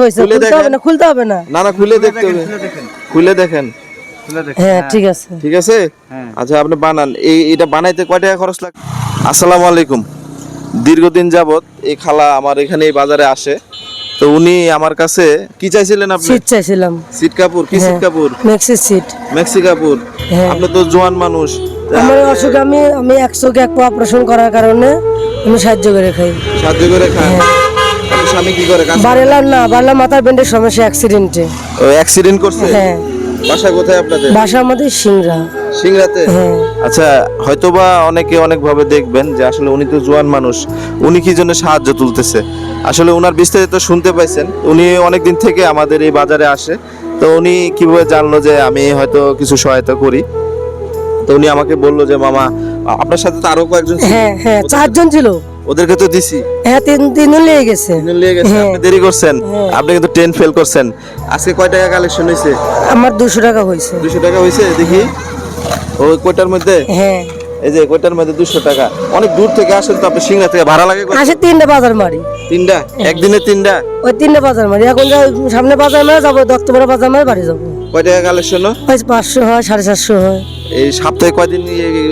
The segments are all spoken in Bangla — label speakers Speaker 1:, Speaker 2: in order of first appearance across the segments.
Speaker 1: হয়েছে খুলতে হবে না খুলতে হবে না।
Speaker 2: না না খুলে দেখতে হবে। খুলে দেখেন
Speaker 1: হ্যাঁ ঠিক আছে।
Speaker 2: ঠিক আছে? আচ্ছা আপনি বানান। এই এটা বানাইতে কয় টাকা খরচ লাগে আসসালামু আলাইকুম। দীর্ঘদিন যাবত এই খালা আমার এখানে এই বাজারে আসে। তো উনি আমার কাছে কি চাইছিলেন আপনি?
Speaker 1: সিট চাইছিলাম।
Speaker 2: সিট কাপুর কি seat cover
Speaker 1: seat
Speaker 2: maxi cover
Speaker 1: হ্যাঁ।
Speaker 2: আপনি তো জোয়ান মানুষ।
Speaker 1: আমার অসুখ আমি আমি এক এক অপারেশন করার কারণে আমি সাহায্য করে খাই।
Speaker 2: সাহায্য করে খান। আপনার স্বামী কি করে? কাজ
Speaker 1: বাড়লাম না বাড়লাম মাথার ব্যান্ডের সমস্যা অ্যাক্সিডেন্টে
Speaker 2: ও অ্যাক্সিডেন্ট করছে?
Speaker 1: হ্যাঁ।
Speaker 2: বাসা কোথায় আপনাদের?
Speaker 1: বাসা আমাদের সিংড়া। হ্যাঁ।
Speaker 2: আচ্ছা হয়তোবা অনেকে অনেক ভাবে দেখবেন যে আসলে উনি তো জোয়ান মানুষ উনি কি জন্য সাহায্য তুলতেছে? আসলে ওনার বিস্তারিত শুনতে পাইছেন। উনি অনেক দিন থেকে আমাদের এই বাজারে আসে। তো উনি কীভাবে জানলো যে আমি হয়তো কিছু সহায়তা করি? তো উনি আমাকে বলল যে মামা আপনার সাথে তো আরও কয়েকজন ছিল।
Speaker 1: হ্যাঁ হ্যাঁ চারজন ছিল।
Speaker 2: ওদেরকে তো দিছি।
Speaker 1: হ্যাঁ তিন লেগে গেছে।
Speaker 2: লিয়ে গেছে।
Speaker 1: হ্যাঁ।
Speaker 2: আপনি দেরি করছেন।
Speaker 1: হ্যাঁ।
Speaker 2: আপনি কিন্তু টেন ফেল করছেন। আজকে কয় টাকা কালেকশন হয়েছে
Speaker 1: আমার দুশো টাকা হয়েছে
Speaker 2: দুশো টাকা হয়েছে দেখি। ওই কয়টার মধ্যে?
Speaker 1: হ্যাঁ।
Speaker 2: এই যে কয়টার মধ্যে দুশো টাকা? অনেক দূর থেকে আসেন তো আপনি সিংড়া থেকে। ভাড়া লাগে
Speaker 1: আসে তিনটে বাজার মারি।
Speaker 2: তিনটা? একদিনে তিনটা?
Speaker 1: ওই তিনটে বাজার মারি। এখন সামনে বাজার মারে যাব দত্তপুরা বাজার মারে বাড়ি যাব।
Speaker 2: কয় টাকা কালেকশন
Speaker 1: ওই পাঁচশো হয় সাড়ে চারশো হয়।
Speaker 2: এই সপ্তাহে কয়দিন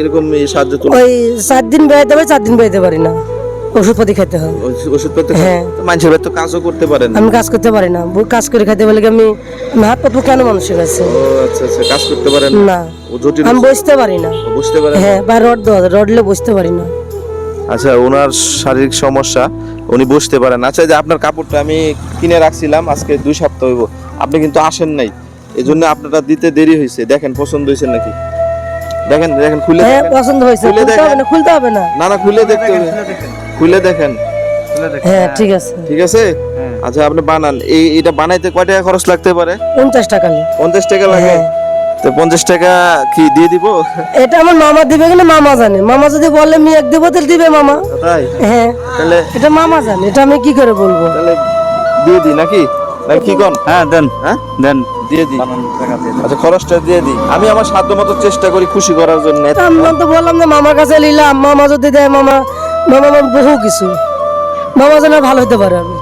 Speaker 2: এরকম সাহায্য তুলে?
Speaker 1: ওই চার দিন বেড়াইতে পারি চার দিন বেড়াইতে পারি না। ওষুধপাতি খেতে হয়।
Speaker 2: ওষুধ করতে
Speaker 1: হ্যাঁ।
Speaker 2: মানুষের তো কাজও করতে পারেন
Speaker 1: আমি কাজ করতে পারি না। কাজ করে খেতে বলে কি আমি হাত পাতবো কেন মানুষের কাছে?
Speaker 2: ও আচ্ছা আচ্ছা কাজ করতে পারেন
Speaker 1: না।
Speaker 2: ও
Speaker 1: আমি বসতে পারি না।
Speaker 2: বুঝতে পারেন
Speaker 1: হ্যাঁ বা রড দেওয়া রডলে বসতে পারি না।
Speaker 2: আচ্ছা ওনার শারীরিক সমস্যা উনি বসতে পারেন আচ্ছা যে আপনার কাপড়টা আমি কিনে রাখছিলাম আজকে দুই সপ্তাহ হইব। আপনি কিন্তু আসেন নাই। এই জন্য আপনারা দিতে দেরি হয়েছে দেখেন পছন্দ হয়েছে নাকি? দেখেন দেখেন খুলে
Speaker 1: হ্যাঁ পছন্দ হয়েছে খুলতে হবে না খুলতে হবে না।
Speaker 2: না না খুলে দেখতে হবে। খুলে দেখেন।
Speaker 1: হ্যাঁ ঠিক আছে।
Speaker 2: ঠিক আছে? আচ্ছা আপনি বানান। এই এটা বানাইতে কয় টাকা খরচ লাগতে পারে?
Speaker 1: পঞ্চাশ টাকা নিই।
Speaker 2: পঞ্চাশ টাকা লাগে?
Speaker 1: হ্যাঁ।
Speaker 2: তো পঞ্চাশ টাকা কি দিয়ে দিব?
Speaker 1: এটা আমার মামা দিবে কিনা মামা জানে। মামা যদি বলে আমি এক দেবো তাহলে দিবে মামা।
Speaker 2: তাই?
Speaker 1: হ্যাঁ।
Speaker 2: তাহলে
Speaker 1: এটা মামা জানে। এটা আমি কি করে বলব?
Speaker 2: তাহলে দিয়ে দিই নাকি? নাকি কি কন?
Speaker 3: হ্যাঁ দেন।
Speaker 2: হ্যাঁ?
Speaker 3: দেন।
Speaker 2: দিয়ে দিই। আচ্ছা খরচটা দিয়ে দিই। আমি আমার সাধ্য মতো চেষ্টা করি খুশি করার জন্য।
Speaker 1: আমি তো বললাম না মামার কাছে নিলাম মামা যদি দেয় মামা মামা আমার বহু কিছু। মামা যেন ভালো হতে পারে আমি।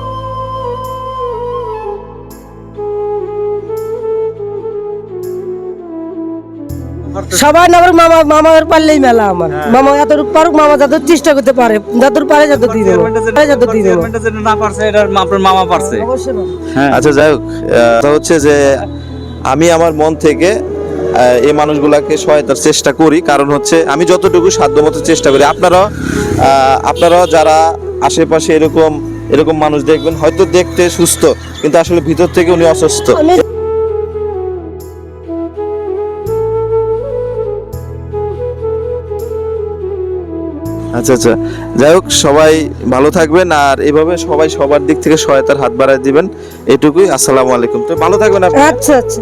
Speaker 1: সবাই না পারুক মামা মামার পারলেই মেলা আমার। মামা এতটুকু পারুক মামা যত চেষ্টা করতে পারে যতটুকু পারে যত দিয়ে দেবো। পারে যত দিয়ে দেবো
Speaker 3: না পারছে এটা আপনার মামা পারছে।
Speaker 2: আচ্ছা যাই হোক আহ, হচ্ছে যে আমি আমার মন থেকে এই মানুষগুলাকে সহায়তার চেষ্টা করি। কারণ হচ্ছে আমি যতটুকু সাধ্য মতো চেষ্টা করি। আপনারাও আহ, আপনারাও যারা আশেপাশে এরকম এরকম মানুষ দেখবেন হয়তো দেখতে সুস্থ কিন্তু আসলে ভিতর থেকে উনি অসুস্থ। আচ্ছা আচ্ছা। যাই হোক সবাই ভালো থাকবেন আর এভাবে সবাই সবার দিক থেকে সহায়তার হাত বাড়ায় দিবেন। এটুকুই। আসসালামু আলাইকুম। তো ভালো থাকবেন আপনি।
Speaker 1: আচ্ছা আচ্ছা।